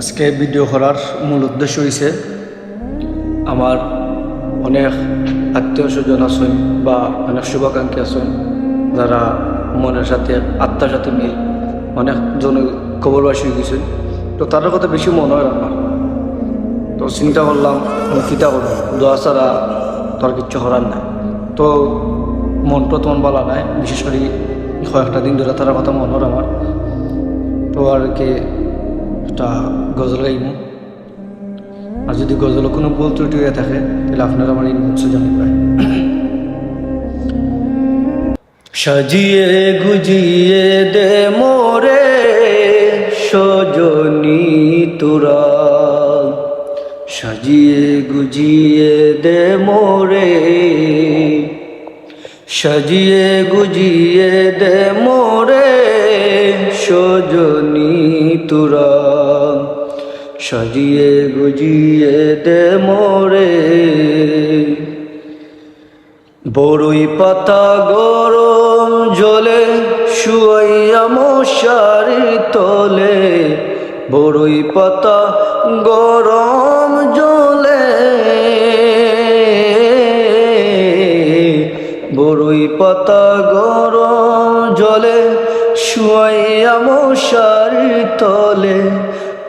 আজকে ভিডিও করার মূল উদ্দেশ্য হয়েছে আমার অনেক আত্মীয় স্বজন আছেন বা অনেক শুভাকাঙ্ক্ষী আছেন যারা মনের সাথে, আত্মার সাথে মিল অনেক জন খবরবাসী হয়ে গেছেন। তো তাদের কথা বেশি মনে হয় আমার। তো চিন্তা করলাম চিন্তা করব? দোয়া ছাড়া তোর কিচ্ছু করার নাই। তো মনটা তোমার বলা নাই, বিশেষ করে কয়েকটা দিন ধরে তার কথা মনে হয় আমার। তো আর কি একটা গজল গাইব আর যদি গজল কোনো ভুল ত্রুটি হয়ে থাকে, তাহলে আপনারা আমার ইনবক্সে জানাবেন সাজিয়ে গুজিয়ে দে মোরে, সজনী তোরা। সাজিয়ে গুজিয়ে দে মোরে, সাজিয়ে গুজিয়ে দে মোরে, সজনী তোরা। সাজিয়ে গুজিয়ে দে মোরে। বড়ই পাতা গরম জলে শুয়াইয়া মশারি তলে। বড়ই পাতা গরম জলে বড়ই পাতা গরম জলে শুয়াইয়া মশারি তলে।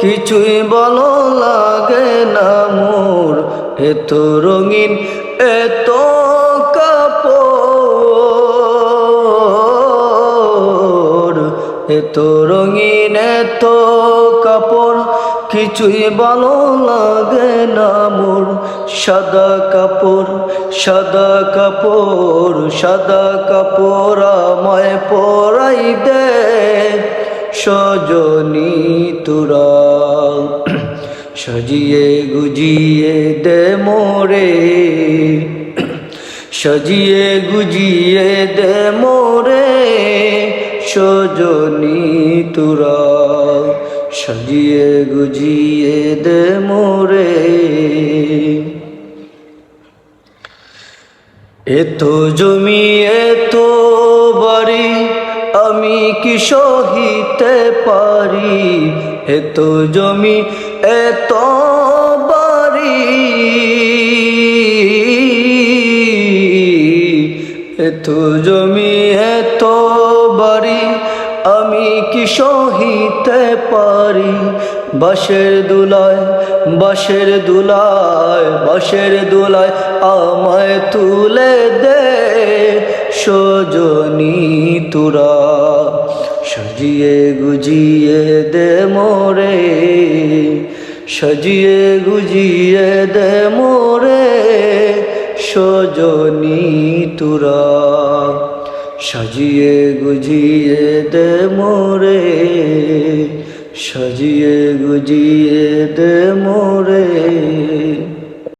কিছুই ভালো লাগে না মোর। এত রঙিন, এত কাপড়। এত রঙিন, এত কাপড়। কিছুই ভালো লাগে না মোর। সাদা কাপড় সাদা কাপড় সাদা কাপড় আমায় পরাই দে। সজনী তোরা সাজিয়ে গুজিয়ে দে মোরে। সাজিয়ে গুজিয়ে দে মোরে সজনী তোরা সাজিয়ে গুজিয়ে দে মোরে। এত জমি এত বাড়ি আমি কি সহিতে পারি? এত জমি এত বাড়ি। এত জমি এত বাড়ি। আমি কি সহিতে পারি? বাঁশের দুলায় বাঁশের দুলায় বাঁশের দুলায় আমায় তুলে দে। সজনী তুরা, সাজিয়ে গুজিয়ে দে মোরে, সাজিয়ে গুজিয়ে দে মোরে, সজনী তুরা, সাজিয়ে গুজিয়ে দে মোরে, সাজিয়ে গুজিয়ে দে মোরে।